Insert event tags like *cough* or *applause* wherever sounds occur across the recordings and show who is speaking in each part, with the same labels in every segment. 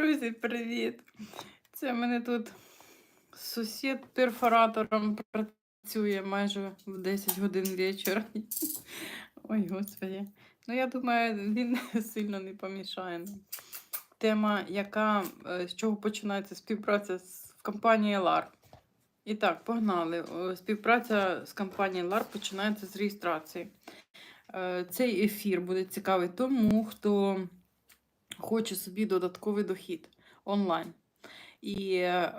Speaker 1: Друзі, привіт! Це в мене тут сусід перфоратором працює майже в 10 годин вечора. *laughs* Ой, господи. Ну, я думаю, він *laughs* сильно не помішає. Тема, яка е, з чого починається співпраця з в компанії LAR. І так, погнали. Співпраця з компанією LAR починається з реєстрації. Е, Цей ефір буде цікавий тому, хто хоче собі додатковий дохід онлайн. І е,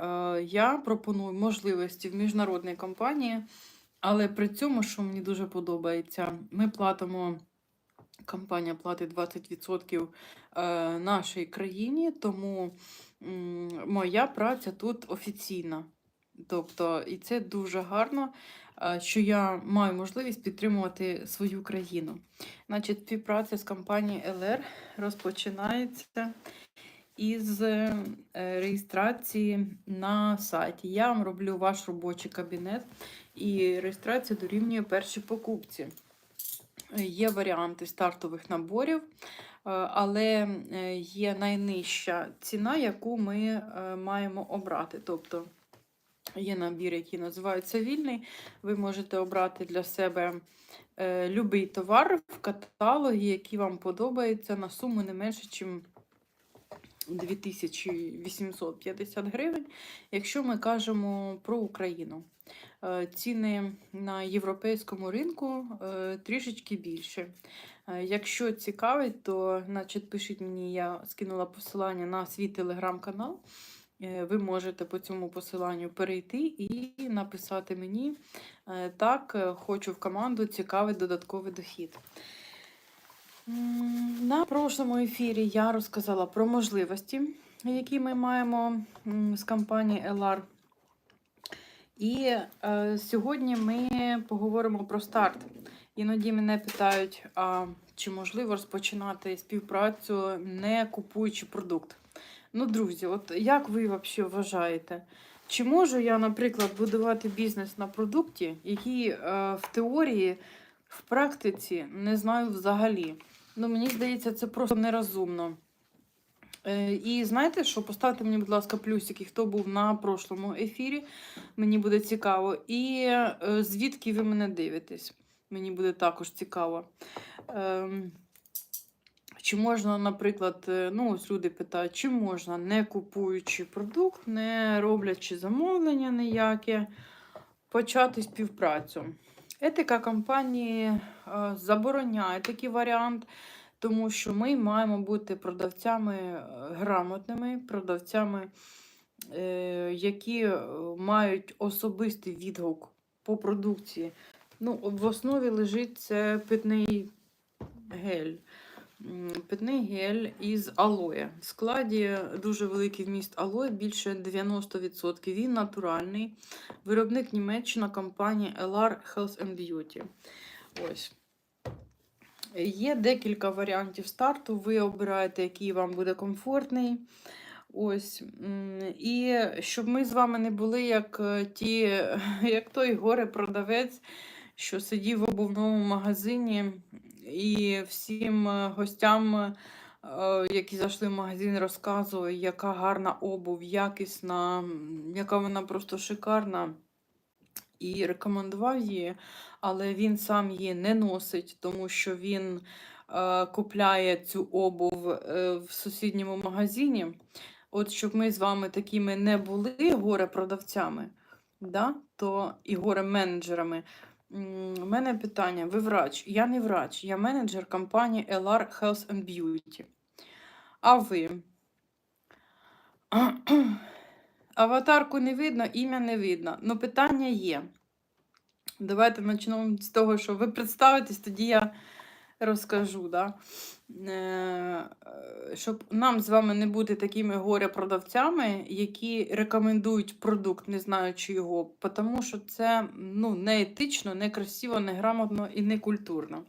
Speaker 1: я пропоную можливості в міжнародній компанії, але при цьому, що мені дуже подобається, ми платимо. Компанія платить 20% е, нашій країні, тому моя праця тут офіційна. Тобто, і це дуже гарно, що я маю можливість підтримувати свою країну. Значить, співпраця з компанією LR розпочинається із е, реєстрації на сайті. Я вам роблю ваш робочий кабінет, і реєстрація дорівнює першій покупці. Е, Є варіанти стартових наборів, е, але е, є найнижча ціна, яку ми е, маємо обрати. Тобто є набір, який називається вільний. Ви можете обрати для себе е, любий товар в каталогі, який вам подобається, на суму не менше, ніж 2850 гривень, якщо ми кажемо про Україну. Е, Ціни на європейському ринку е, трішечки більше. Е, Якщо цікавить, то значить, пишіть мені, я скинула посилання на свій телеграм-канал. Е, Ви можете по цьому посиланню перейти і написати мені е, так, е, хочу в команду цікавий додатковий дохід. На прошлому ефірі я розказала про можливості, які ми маємо з компанії LR. І е, сьогодні ми поговоримо про старт. Іноді мене питають, а чи можливо розпочинати співпрацю, не купуючи продукт. Ну, друзі, от як ви взагалі вважаєте? Чи можу я, наприклад, будувати бізнес на продукті, який е, в теорії, в практиці не знаю взагалі? Ну, мені здається, це просто нерозумно. Е, І знаєте що? Поставте мені, будь ласка, плюсики, хто був на прошлому ефірі. Мені буде цікаво. І е, звідки ви мене дивитесь? Мені буде також цікаво. Ем, Чи можна, наприклад, е, ну, ось люди питають, чи можна, не купуючи продукт, не роблячи замовлення ніяке, почати співпрацю? Етика компанії е, забороняє такий варіант, тому що ми маємо бути продавцями е, грамотними, продавцями, які мають особистий відгук по продукції. Ну, в основі лежить це питний гель. Питний гель із алоє. В складі дуже великий вміст алоє, більше 90%. Він натуральний. Виробник Німеччина, компанія LR Health and Beauty. Ось. Є декілька варіантів старту. Ви обираєте, який вам буде комфортний. Ось. І щоб ми з вами не були як е, ті, *laughs* як той горе-продавець, що сидів в обувному магазині і всім е, гостям, е, які зайшли в магазин, розказував, яка гарна обув, якісна, яка вона просто шикарна. І рекомендував її, але він сам її не носить, тому що він е, купляє цю обув е, в сусідньому магазині. От щоб ми з вами такими не були горе-продавцями, да? то і горе-менеджерами. У мене питання: ви врач? Я не врач, я менеджер компанії LR Health and Beauty. А ви? *clears throat* Аватарку не видно, ім'я не видно. Ну, питання є. Давайте почнемо з того, що ви представитесь, тоді я розкажу. Да? Е, Щоб нам з вами не бути такими горе-продавцями, які рекомендують продукт, не знаючи його, тому що це ну, не етично, не красиво, не грамотно і не культурно.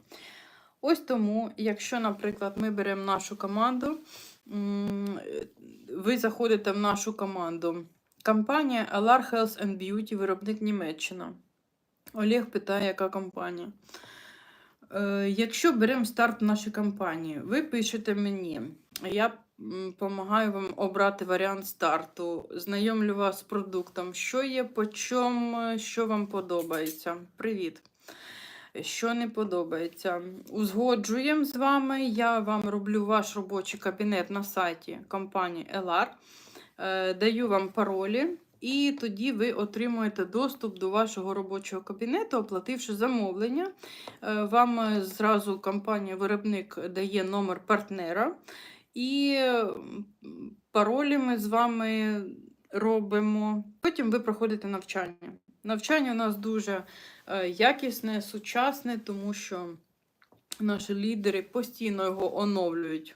Speaker 1: Ось тому, якщо, наприклад, ми беремо нашу команду, ви заходите в нашу команду. Компанія LR Health and Beauty, виробник Німеччина. Олег питає, яка компанія. Е, якщо беремо старт в нашій компанії, ви пишете мені, я допомагаю вам обрати варіант старту. Знайомлю вас з продуктом, що є, по чому, що вам подобається. Привіт! Що не подобається. Узгоджуємо з вами. Я вам роблю ваш робочий кабінет на сайті компанії LR. Е, Даю вам паролі, і тоді ви отримуєте доступ до вашого робочого кабінету, оплативши замовлення. Е, Вам е, зразу компанія-виробник дає номер партнера. І паролі ми з вами робимо. Потім ви проходите навчання. Навчання у нас дуже е, якісне, сучасне, тому що наші лідери постійно його оновлюють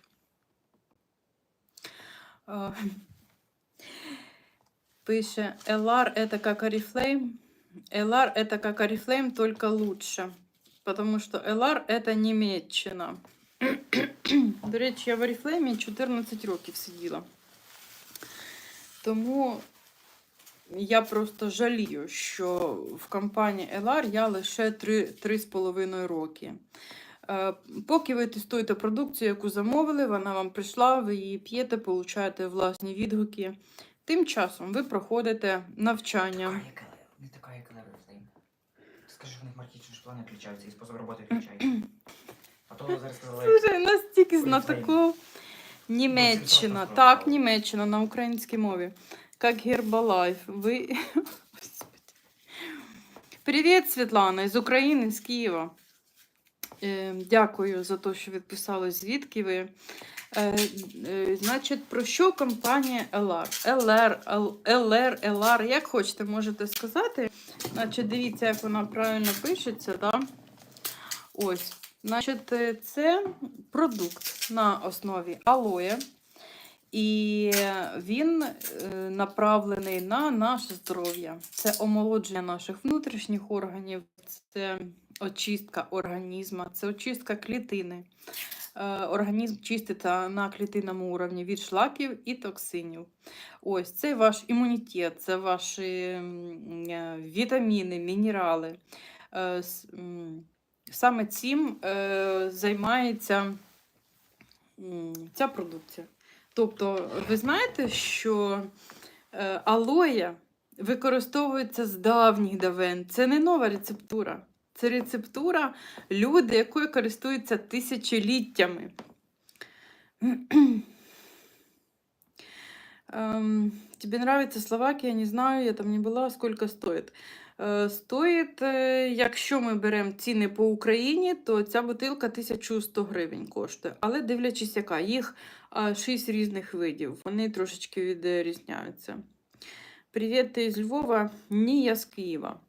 Speaker 1: Е, Пише LR это как Oriflame. LR это как Oriflame, только лучше. Потому что LR это Німеччина. До речі, я в Oriflame 14 років сиділа. Тому я просто жалію, що в компанії LR я лише 3,5 роки. Е, Поки ви тестуєте продукцію, яку замовили, вона вам прийшла, ви її п'єте, получаєте власні відгуки. Тим часом ви проходите навчання.
Speaker 2: Така, як Еле- Не така, як Елерфлейм. Скажи, що в них маркетинг плани відрізняються і спосіб роботи відрізняється. А то зараз сказали,
Speaker 1: Слушай, настільки
Speaker 2: Oriflame.
Speaker 1: знатоку. Німеччина. Так,
Speaker 2: просто.
Speaker 1: Німеччина на українській мові. Как Гербалайф. Ви. Господи. Привіт, Світлана, із України, з Києва. Е, дякую за те, що відписали, звідки ви. Е, е, значить, про що компанія LR? LR, LR, LR, як хочете, можете сказати. Значить, дивіться, як вона правильно пишеться. Да? Ось. Значить, е, це продукт на основі алоє. І він направлений на наше здоров'я. Це омолодження наших внутрішніх органів, це очистка організму, це очистка клітини. Е, Організм чиститься на клітинному уровні від шлаків і токсинів. Ось це ваш імунітет, це ваші е, вітаміни, мінерали. Е, Саме цим займається ця продукція. Тобто, ви знаєте, що алоє використовується з давніх давен. Це не нова рецептура. Це рецептура люди, якою користуються тисячоліттями. Эм, тебе нравится Словакія? Не знаю, я там не була. Сколько стоїть? Е, Стоїть, е, якщо ми беремо ціни по Україні, то ця бутилка 1100 гривень коштує. Але дивлячись, яка. Їх 6 різних видів. Вони трошечки відрізняються. Привіт, ти з Львова? Ні, я з Києва.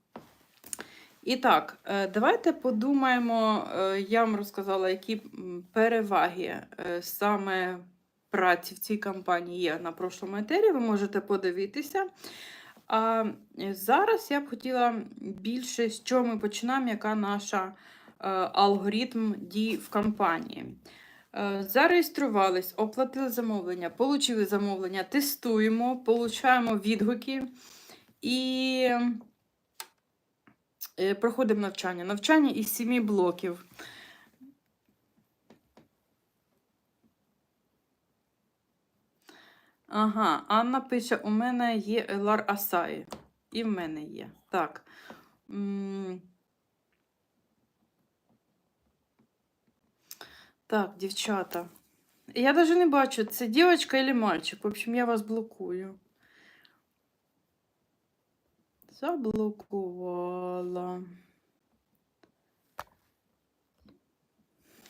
Speaker 1: І так, е, давайте подумаємо. е, Я вам розказала, які переваги е, саме праці в цій компанії є на прошлому етері. Ви можете подивитися. А зараз я б хотіла більше, з чого ми починаємо, яка наша алгоритм дій в компанії. Зареєструвались, оплатили замовлення, отримали замовлення, тестуємо, получаємо відгуки і проходимо навчання. Навчання із семи блоків. Ага, Анна пише: у мене є Елар Асаї. І в мене є. Так. Так, дівчата. Я навіть не бачу, це дівчинка чи мальчик. В общем, я вас блокую. Заблокувала.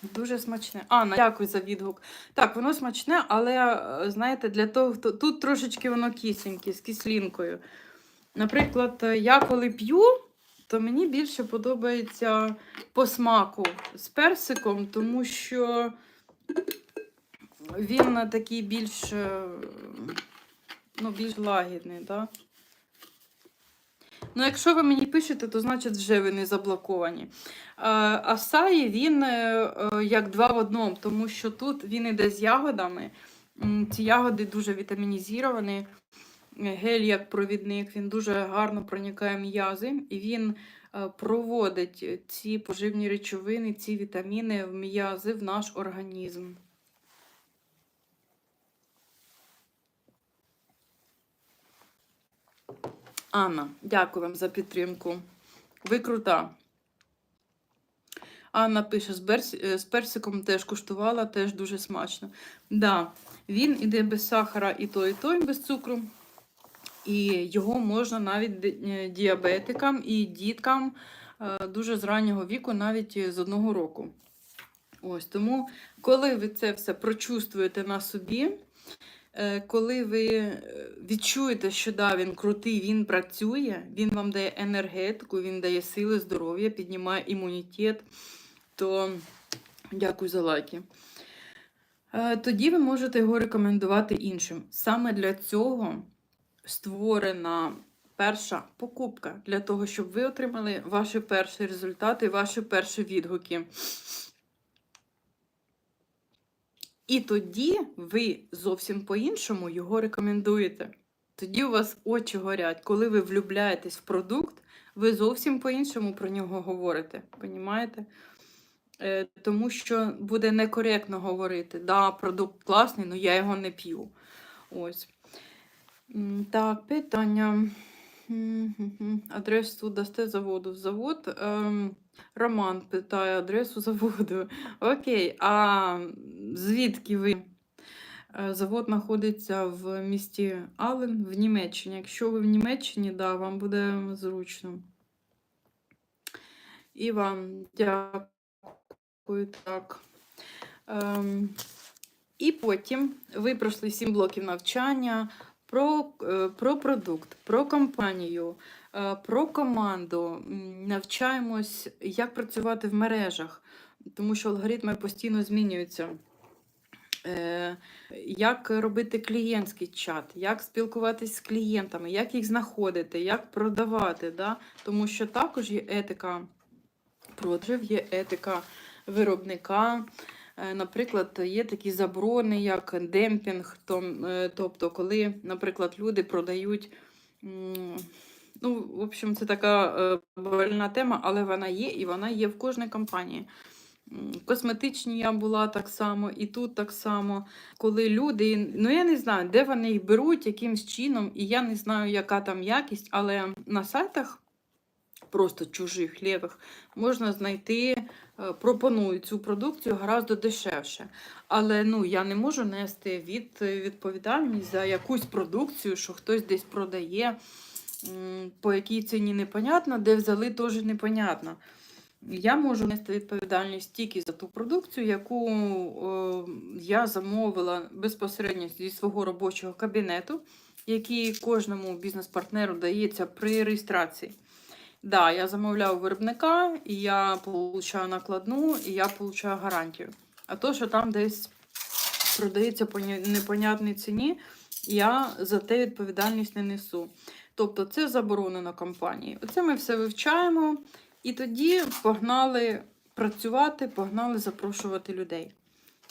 Speaker 1: Дуже смачне. Анна, дякую за відгук. Так, воно смачне, але е, знаєте, для того, хто тут трошечки воно кисленьке, з кислинкою. Наприклад, е, я коли п'ю, то мені більше подобається по смаку з персиком, тому що він е, такий більш, ну, більш лагідний. Да? Ну, якщо ви мені пишете, то значить вже ви не заблоковані. А, Асаї він е, е, як два в одному, тому що тут він іде з ягодами. Ці ягоди дуже вітамінізовані. Е, Гель як провідник, він дуже гарно проникає м'язи, і він е, проводить ці поживні речовини, ці вітаміни в м'язи в наш організм. Анна, дякую вам за підтримку. Ви крута. Анна пише, з, берс... е, з персиком теж куштувала, теж дуже смачно. Да, він іде без сахара і той, і той без цукру. І його можна навіть е, діабетикам і діткам е, дуже з раннього віку, навіть з одного року. Ось тому, коли ви це все прочувствуєте на собі, коли ви е, відчуєте, що да, він крутий, він працює, він вам дає енергетику, він дає сили, здоров'я, піднімає імунітет, то дякую за лайки. Е, Тоді ви можете його рекомендувати іншим. Саме для цього створена перша покупка, для того, щоб ви отримали ваші перші результати, ваші перші відгуки. І тоді ви зовсім по-іншому його рекомендуєте. Тоді у вас очі горять. Коли ви влюбляєтесь в продукт, ви зовсім по-іншому про нього говорите. Понімаєте? Е, тому що буде некоректно говорити, да, продукт класний, але я його не п'ю. Ось. Так, питання. Адресу дасте заводу. Завод. Ем, Роман питає адресу заводу. *laughs* Окей, а звідки ви? Е, Завод знаходиться в місті Ален в Німеччині. Якщо ви в Німеччині, да, вам буде зручно. І вам дякую. Так. Ем, і потім ви пройшли сім блоків навчання про, е, про продукт, про компанію, про команду. Навчаємось, як працювати в мережах, тому що алгоритми постійно змінюються. Е, Як робити клієнтський чат, як спілкуватись з клієнтами, як їх знаходити, як продавати. Да? Тому що також є етика продажів, є етика виробника. Е, Наприклад, є такі заборони, як демпінг, е, тобто, коли, наприклад, люди продають. Ну, в общем, це така е, больна тема, але вона є, і вона є в кожній компанії. Косметичні я була так само, і тут так само. Коли люди, ну я не знаю, де вони їх беруть, якимсь чином, і я не знаю, яка там якість, але на сайтах просто чужих лівих можна знайти, е, пропонують цю продукцію гораздо дешевше. Але ну, я не можу нести від, відповідальність за якусь продукцію, що хтось десь продає, по якій ціні непонятно, де взяли теж непонятно. Я можу нести відповідальність тільки за ту продукцію, яку е, я замовила безпосередньо зі свого робочого кабінету, який кожному бізнес-партнеру дається при реєстрації. Да, я замовляю виробника, і я получаю накладну, і я получаю гарантію. А то, що там десь продається по непонятній ціні, я за те відповідальність не несу. Тобто це заборонено компанії. Оце ми все вивчаємо, і тоді погнали працювати, погнали запрошувати людей.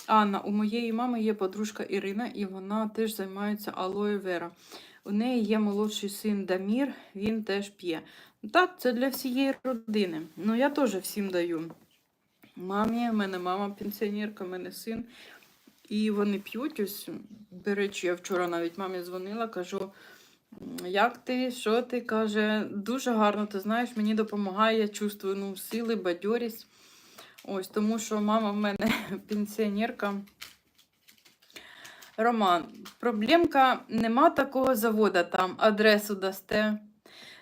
Speaker 1: Анна, у моєї мами є подружка Ірина, і вона теж займається алоє вера. У неї є молодший син Дамір, він теж п'є. Так, це для всієї родини. Ну, я теж всім даю. Мамі, в мене мама пенсіонерка, в мене син. І вони п'ють. Ось, до речі, я вчора навіть мамі дзвонила, кажу, «М, як ти, що ти? Каже, дуже гарно, ти знаєш, мені допомагає, я чувствую ну, сили, бадьорість. Ось, тому що мама в мене *laughs* пенсіонерка. Роман, проблемка, нема такого заводу там, адресу дасте.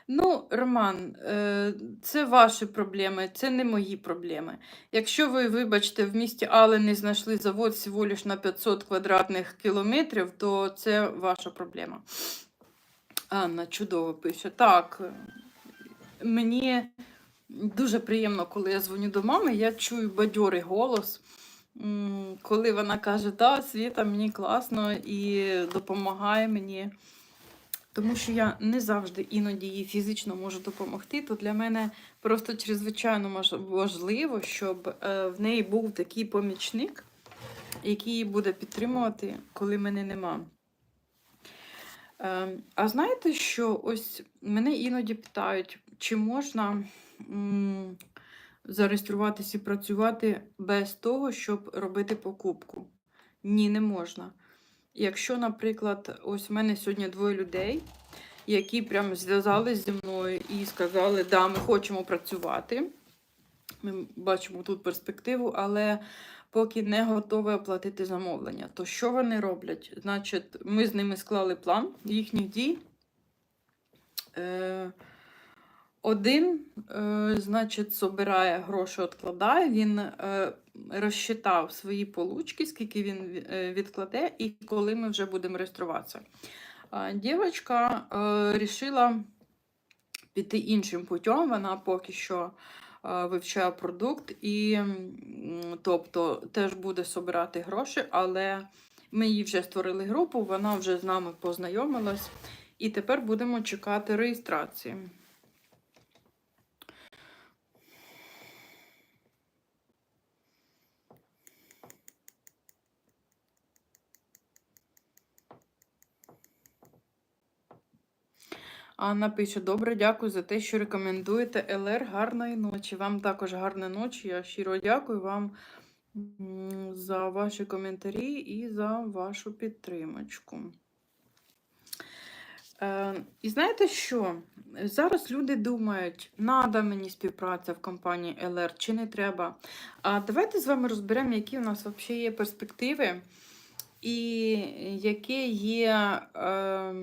Speaker 1: Ну, Роман, е, це ваші проблеми, це не мої проблеми. Якщо ви, вибачте, в місті Але не знайшли завод всього лиш на 500 квадратних кілометрів, то це ваша проблема. Анна чудово пише. Так, мені дуже приємно, коли я дзвоню до мами, я чую бадьорий голос. Коли вона каже, да, Світа, мені класно і допомагає мені. Тому що я не завжди іноді їй фізично можу допомогти, то для мене просто чрезвичайно важливо, щоб е, в неї був такий помічник, який її буде підтримувати, коли мене нема. Е, а знаєте, що ось мене іноді питають, чи можна зареєструватися і працювати без того, щоб робити покупку? Ні, не можна. Якщо, наприклад, ось в мене сьогодні двоє людей, які прямо зв'язались зі мною і сказали, да, ми хочемо працювати. Ми бачимо тут перспективу, але поки не готові оплатити замовлення. То що вони роблять? Значить, ми з ними склали план їхніх дій. Е, один, е, значить, собирає гроші, відкладає, він е, розчитав свої получки, скільки він відкладе, і коли ми вже будемо реєструватися. Дівчинка рішила піти іншим путем. Вона поки що вивчає продукт, і тобто теж буде собирати гроші, але ми їй вже створили групу, вона вже з нами познайомилась, і тепер будемо чекати реєстрації. Анна пише: Добре, дякую за те, що рекомендуєте ЛР. Гарної ночі. Вам також гарної ночі. Я щиро дякую вам за ваші коментарі і за вашу підтримочку. Е, і знаєте що? Зараз люди думають, надо мені співпраця в компанії ЛР чи не треба. А давайте з вами розберемо, які у нас взагалі є перспективи і які є. Е,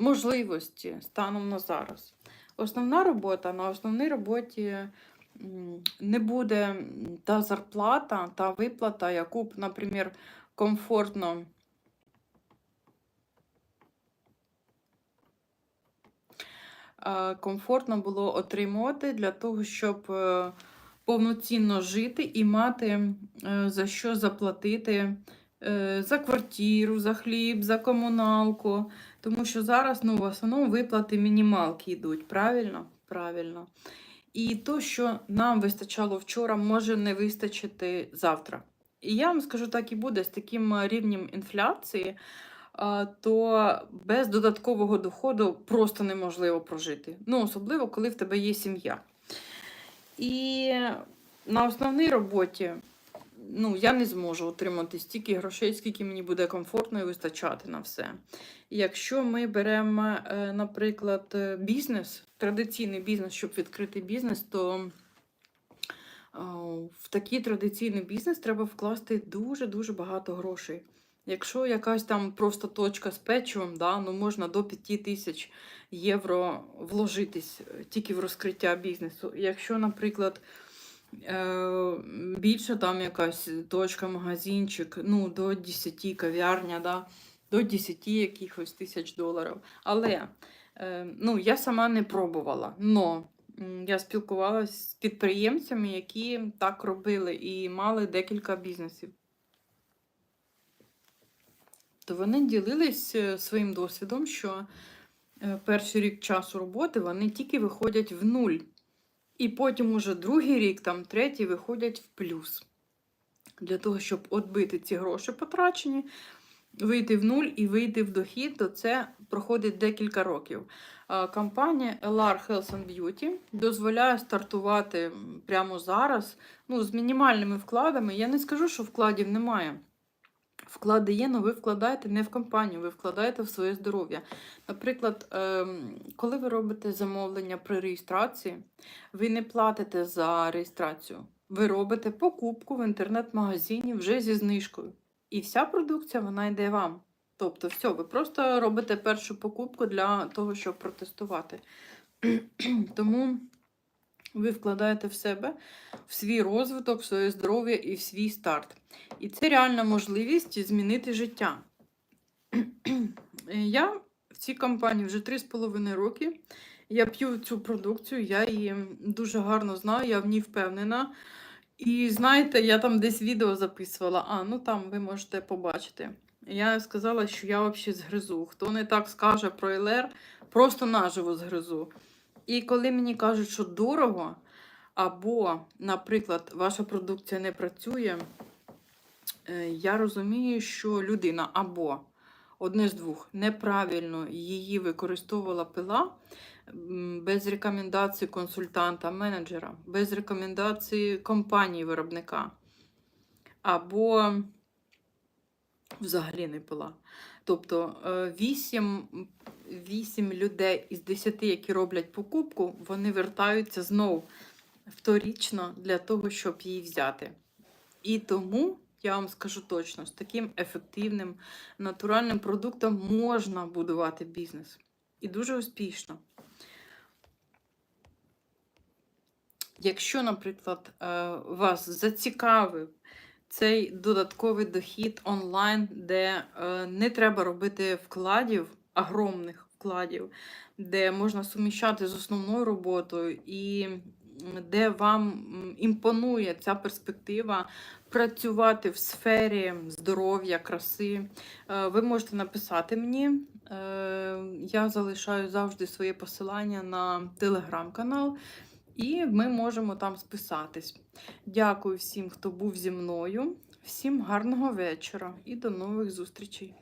Speaker 1: можливості станом на зараз. Основна робота на основній роботі не буде та зарплата, та виплата, яку б, наприклад, комфортно. е, Комфортно було отримувати для того, щоб е, повноцінно жити і мати е, за що заплатити за квартиру, за хліб, за комуналку. Тому що зараз ну, в основному виплати мінімалки йдуть, правильно? Правильно. І то, що нам вистачало вчора, може не вистачити завтра. І я вам скажу, так і буде з таким е, рівнем інфляції, то без додаткового доходу просто неможливо прожити. Ну, особливо, коли в тебе є сім'я. І на основній роботі ну, я не зможу отримати стільки грошей, скільки мені буде комфортно і вистачати на все. Якщо ми беремо, е, наприклад, е, бізнес, традиційний бізнес, щоб відкрити бізнес, то е, в такий традиційний бізнес треба вкласти дуже-дуже багато грошей. Якщо якась там просто точка з печивом, да, ну можна до 5 тисяч євро вложитись тільки в розкриття бізнесу. Якщо, наприклад, е, більше там якась точка, магазинчик, ну, до 10 кав'ярня, да, до 10 якихось тисяч доларів. Але е, ну, я сама не пробувала. Но я спілкувалася з підприємцями, які так робили і мали декілька бізнесів. То вони ділились е, своїм досвідом, що е, перший рік часу роботи вони тільки виходять в нуль. І потім уже другий рік, там третій, виходять в плюс. Для того, щоб відбити ці гроші потрачені, вийти в нуль і вийти в дохід, то це проходить декілька років. Компанія LR Health and Beauty дозволяє стартувати прямо зараз ну, з мінімальними вкладами. Я не скажу, що вкладів немає. Вклади є, але ви вкладаєте не в компанію, ви вкладаєте в своє здоров'я. Наприклад, ем, коли ви робите замовлення при реєстрації, ви не платите за реєстрацію. Ви робите покупку в інтернет-магазині вже зі знижкою. І вся продукція вона йде вам. Тобто, все, ви просто робите першу покупку для того, щоб протестувати. *clears throat* Тому ви вкладаєте в себе, в свій розвиток, в своє здоров'я і в свій старт. І це реальна можливість змінити життя. Я в цій компанії вже 3,5 роки. Я п'ю цю продукцію, я її дуже гарно знаю, я в ній впевнена. І знаєте, я там десь відео записувала, а ну там ви можете побачити. Я сказала, що я взагалі згризу. Хто не так скаже про ЛР, просто наживо згризу. І коли мені кажуть, що дорого, або, наприклад, ваша продукція не працює, я розумію, що людина або одне з двох неправильно її використовувала пила без рекомендацій консультанта, менеджера, без рекомендацій компанії виробника, або взагалі не пила. Тобто 8 8 людей із 10, які роблять покупку, вони вертаються знову вторічно для того, щоб її взяти. І тому я вам скажу точно, з таким ефективним натуральним продуктом можна будувати бізнес. І дуже успішно. Якщо, наприклад, е, вас зацікавив цей додатковий дохід онлайн, де е, не треба робити вкладів, огромних вкладів, де можна суміщати з основною роботою, і де вам імпонує ця перспектива працювати в сфері здоров'я, краси, е, ви можете написати мені. Е, Я залишаю завжди своє посилання на телеграм-канал, і ми можемо там списатись. Дякую всім, хто був зі мною. Всім гарного вечора і до нових зустрічей.